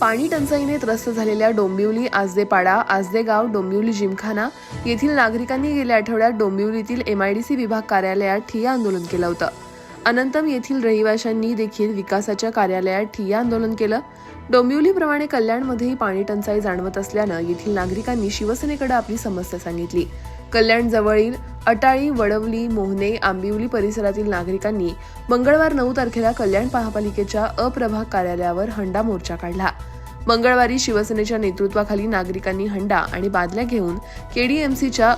पाणी टंचाईने त्रस्त झालेल्या डोंबिवली आजदेपाडा आजदेगाव डोंबिवली जिमखाना येथील नागरिकांनी गेल्या आठवड्यात डोंबिवलीतील एमआयडीसी विभाग कार्यालयात ठिय्या आंदोलन केलं होतं. अनंतम येथील रहिवाशांनी देखील विकासाच्या कार्यालयात ठिय्या आंदोलन केलं. डोंबिवलीप्रमाणे कल्याणमध्येही पाणी टंचाई जाणवत असल्यानं येथील नागरिकांनी शिवसेनेकडे आपली समस्या सांगितली. कल्याणजवळील अटाळी वडवली मोहने आंबिवली परिसरातील नागरिकांनी मंगळवार नऊ तारखेला कल्याण महापालिकेच्या अप्रभाग कार्यालयावर हंडा मोर्चा काढला. मंगळवारी शिवसेनेच्या नेतृत्वाखाली नागरिकांनी हंडा आणि बादल्या घेऊन केडीएमसीच्या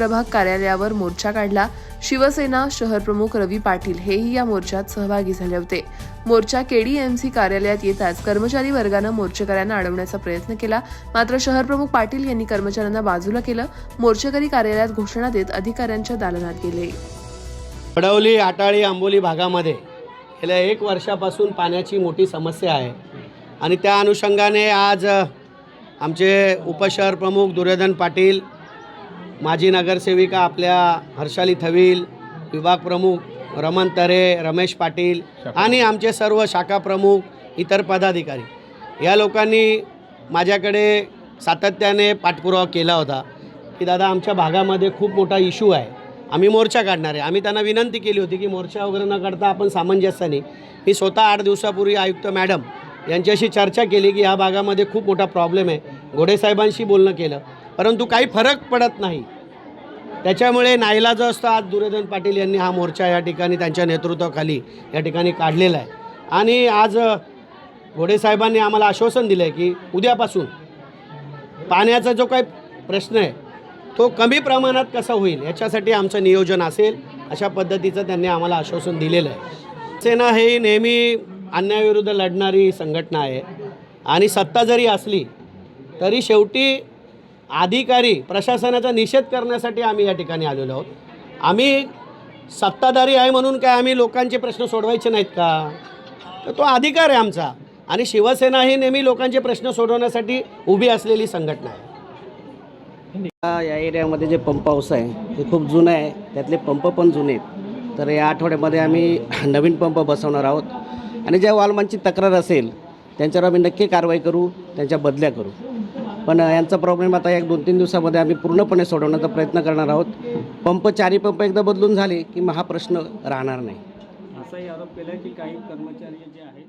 प्रभाग कार्यालयावर मोर्चा काढला. शिवसेना शहरप्रमुख रवी पाटील हेही या मोर्चात सहभागी झाले होते. मोर्चा केडीएमसी कार्यालयात येताच कर्मचारी वर्गानं मोर्चेकऱ्यांना अडवण्याचा प्रयत्न केला. मात्र शहरप्रमुख पाटील यांनी कर्मचाऱ्यांना बाजूला केलं. मोर्चेकरी कार्यालयात घोषणा देत अधिकाऱ्यांच्या दालनात गेले. वडवली आटाळी आंबोली भागामध्ये गेल्या एक वर्षापासून पाण्याची मोठी समस्या आहे. आणि त्या अनुषंगाने आज आमचे उपशहर प्रमुख दुर्योधन पाटील माजी नगरसेविका आपल्या हर्षाली थविल विभाग प्रमुख रमण तरे रमेश पाटील आणि आमचे सर्व शाखा प्रमुख इतर पदाधिकारी. या लोकांनी माझ्याकडे सातत्याने पाठपुरावा केला होता की दादा आमच्या भागामध्ये खूप मोठा इश्यू आहे. आम्ही मोर्चा काढणार आहे. आम्ही त्यांना विनंती केली होती की मोर्चा वगैरे न काढता आपण सामंजस्याने मी स्वतः आठ दिवसापूर्वी आयुक्त मॅडम यांच्याशी चर्चा केली की या भागामध्ये खूप मोठा प्रॉब्लेम आहे. घोडेसाहेबांशी बोलणं केलं. परंतु काही फरक पडत नाही. त्याच्यामुळे नाईला जो असतो आज दुर्योधन पाटील यांनी हा मोर्चा या ठिकाणी त्यांच्या नेतृत्वाखाली या ठिकाणी काढलेला आहे. आणि आज घोडेसाहेबांनी आम्हाला आश्वासन दिलं आहे की उद्यापासून पाण्याचा जो काही प्रश्न आहे तो कमी प्रमाणात कसा होईल याच्यासाठी आमचं नियोजन असेल अशा पद्धतीचं त्यांनी आम्हाला आश्वासन दिलेलं आहे. सेना हे नेहमी अन्यायाविरुद्ध लढणारी संघटना आहे. आणि सत्ता जरी असली तरी शेवटी अधिकारी प्रशासनाचा निषेध करण्यासाठी आम्ही या ठिकाणी आलेलो आहोत. आम्ही सत्ताधारी आहे म्हणून काय आम्ही लोकांचे प्रश्न सोडवायचे नाहीत का? तर तो अधिकार आहे आमचा. आणि शिवसेना ही नेहमी लोकांचे प्रश्न सोडवण्यासाठी उभी असलेली संघटना आहे. या एरियामध्ये जे पंप हाऊस आहे ते खूप जुनं आहे. त्यातले पंप पण जुने आहेत. तर या आठवड्यामध्ये आम्ही नवीन पंप बसवणार आहोत. आणि ज्या वालमांची तक्रार असेल त्यांच्यावर आम्ही नक्की कारवाई करू त्यांच्या बदल्या करू. पण यांचा प्रॉब्लेम आता एक दोन तीन दिवसामध्ये आम्ही पूर्णपणे सोडवण्याचा प्रयत्न करणार आहोत. पंप चारी पंप एकदा बदलून झाले की मग हा प्रश्न राहणार नाही. असाही आरोप केला की काही कर्मचारी जे आहेत